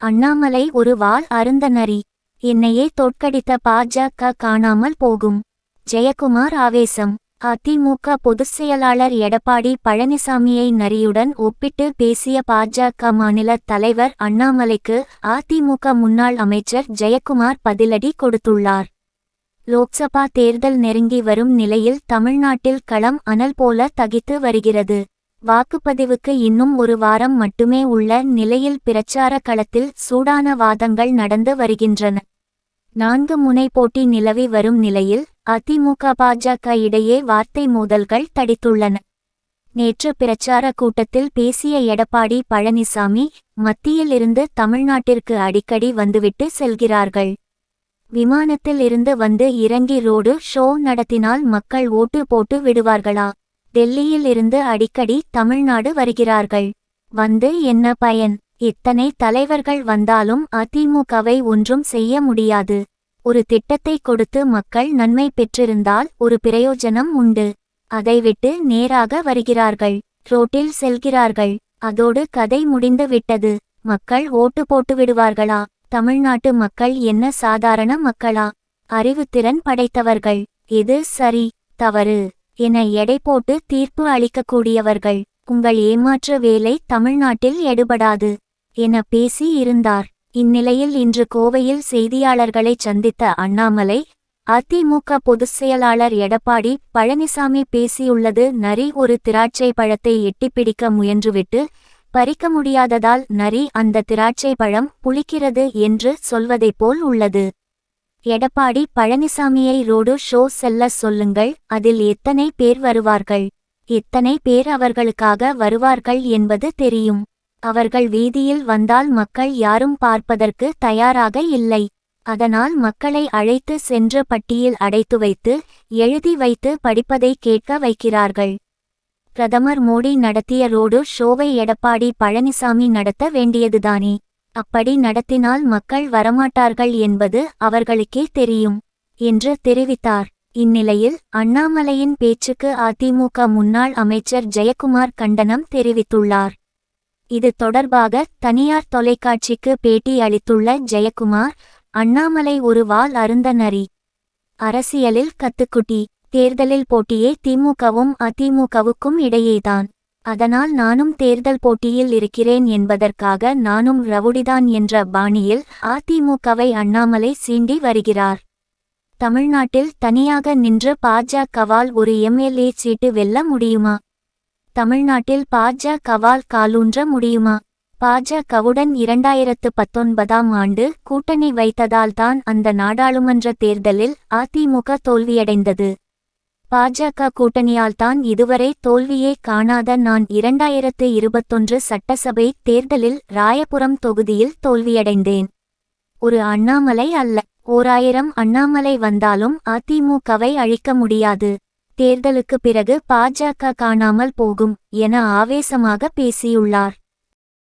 அண்ணாமலை ஒரு வாள் அருந்த நரி. என்னையே தோற்கடித்த பாஜக காணாமல் போகும். ஜெயக்குமார் ஆவேசம். அதிமுக பொதுச் செயலாளர் எடப்பாடி பழனிசாமியை நரியுடன் ஒப்பிட்டு பேசிய பாஜக மாநில தலைவர் அண்ணாமலைக்கு அதிமுக முன்னாள் அமைச்சர் ஜெயக்குமார் பதிலடி கொடுத்துள்ளார். லோக்சபா தேர்தல் நெருங்கி வரும் நிலையில் தமிழ்நாட்டில் களம் அனல் போல தகித்து வருகிறது. வாக்குப்பதிவுக்கு இன்னும் ஒரு வாரம் மட்டுமே உள்ள நிலையில் பிரச்சார களத்தில் சூடான வாதங்கள் நடந்து வருகின்றன. நான்கு முனை போட்டி நிலவி வரும் நிலையில் அதிமுக பாஜக இடையே வார்த்தை மோதல்கள் தடித்துள்ளன. நேற்று பிரச்சார கூட்டத்தில் பேசிய எடப்பாடி பழனிசாமி மத்தியில் இருந்து தமிழ்நாட்டிற்கு அடிக்கடி வந்துவிட்டு செல்கிறார்கள். விமானத்தில் இருந்து வந்து இறங்கி ரோடு ஷோ நடத்தினால் மக்கள் ஓட்டு போட்டு விடுவார்களா? டெல்லியில் இருந்து அடிக்கடி தமிழ்நாடு வருகிறார்கள். வந்து என்ன பயன்? இத்தனை தலைவர்கள் வந்தாலும் அதிமுகவை ஒன்றும் செய்ய முடியாது. ஒரு திட்டத்தை கொடுத்து மக்கள் நன்மை பெற்றிருந்தால் ஒரு பிரயோஜனம் உண்டு. அதை விட்டு நேராக வருகிறார்கள். ரோட்டில் செல்கிறார்கள். அதோடு கதை முடிந்து விட்டது. மக்கள் ஓட்டு போட்டு விடுவார்களா? தமிழ்நாட்டு மக்கள் என்ன சாதாரண மக்களா? அறிவுத்திறன் படைத்தவர்கள். இது சரி தவறு. என எடை போட்டு தீர்ப்பு அளிக்கக்கூடியவர்கள் உங்கள் ஏமாற்ற வேலை தமிழ்நாட்டில் எடுபடாது என பேசி இருந்தார். இந்நிலையில் இன்று கோவையில் செய்தியாளர்களை சந்தித்த அண்ணாமலை அதிமுக பொதுச் செயலாளர் எடப்பாடி பழனிசாமி பேசியுள்ளது நரி ஒரு திராட்சை பழத்தை எட்டிப்பிடிக்க முயன்றுவிட்டு பறிக்க முடியாததால் நரி அந்த திராட்சை பழம் புளிக்கிறது என்று சொல்வதைப் போல் உள்ளது. எடப்பாடி பழனிசாமியை ரோடு ஷோ செல்ல சொல்லுங்கள் அதில் எத்தனை பேர் வருவார்கள்? எத்தனை பேர் அவர்களுக்காக வருவார்கள் என்பது தெரியும். அவர்கள் வீதியில் வந்தால் மக்கள் யாரும் பார்ப்பதற்கு தயாராக இல்லை. அதனால் மக்களை அழைத்து சென்று பட்டியில் அடைத்து வைத்து எழுதி வைத்து படிப்பதை கேட்க வைக்கிறார்கள். பிரதமர் மோடி நடத்திய ரோடு ஷோவை எடப்பாடி பழனிசாமி நடத்த வேண்டியதுதானே? அப்படி நடத்தினால் மக்கள் வரமாட்டார்கள் என்பது அவர்களுக்கே தெரியும் என்று தெரிவித்தார். இந்நிலையில் அண்ணாமலையின் பேச்சுக்கு அதிமுக முன்னாள் அமைச்சர் ஜெயக்குமார் கண்டனம் தெரிவித்துள்ளார். இது தொடர்பாக தனியார் தொலைக்காட்சிக்கு பேட்டி அளித்துள்ள ஜெயக்குமார் அண்ணாமலை ஒரு வாள் அருந்த நரி. அரசியலில் கத்துக்குட்டி தேர்தலில் போட்டியே திமுகவும் அதிமுகவுக்கும் இடையேதான். அதனால் நானும் தேர்தல் போட்டியில் இருக்கிறேன் என்பதற்காக நானும் ரவுடிதான் என்ற பாணியில் அதிமுகவை அண்ணாமலை சீண்டி வருகிறார். தமிழ்நாட்டில் தனியாக நின்று பாஜகவால் ஒரு எம்எல்ஏ சீட்டு வெல்ல முடியுமா? தமிழ்நாட்டில் பாஜகவால் காலூன்ற முடியுமா? பாஜகவுடன் இரண்டாயிரத்து பத்தொன்பதாம் ஆண்டு கூட்டணி வைத்ததால்தான் அந்த நாடாளுமன்ற தேர்தலில் அதிமுக தோல்வியடைந்தது. பாஜக கூட்டணியால்தான் இதுவரை தோல்வியே காணாத நான் இரண்டாயிரத்து இருபத்தொன்று சட்டசபை தேர்தலில் ராயபுரம் தொகுதியில் தோல்வியடைந்தேன். ஒரு அண்ணாமலை அல்ல ஓராயிரம் அண்ணாமலை வந்தாலும் அதிமுகவை அழிக்க முடியாது. தேர்தலுக்கு பிறகு பாஜக காணாமல் போகும் என ஆவேசமாக பேசியுள்ளார்.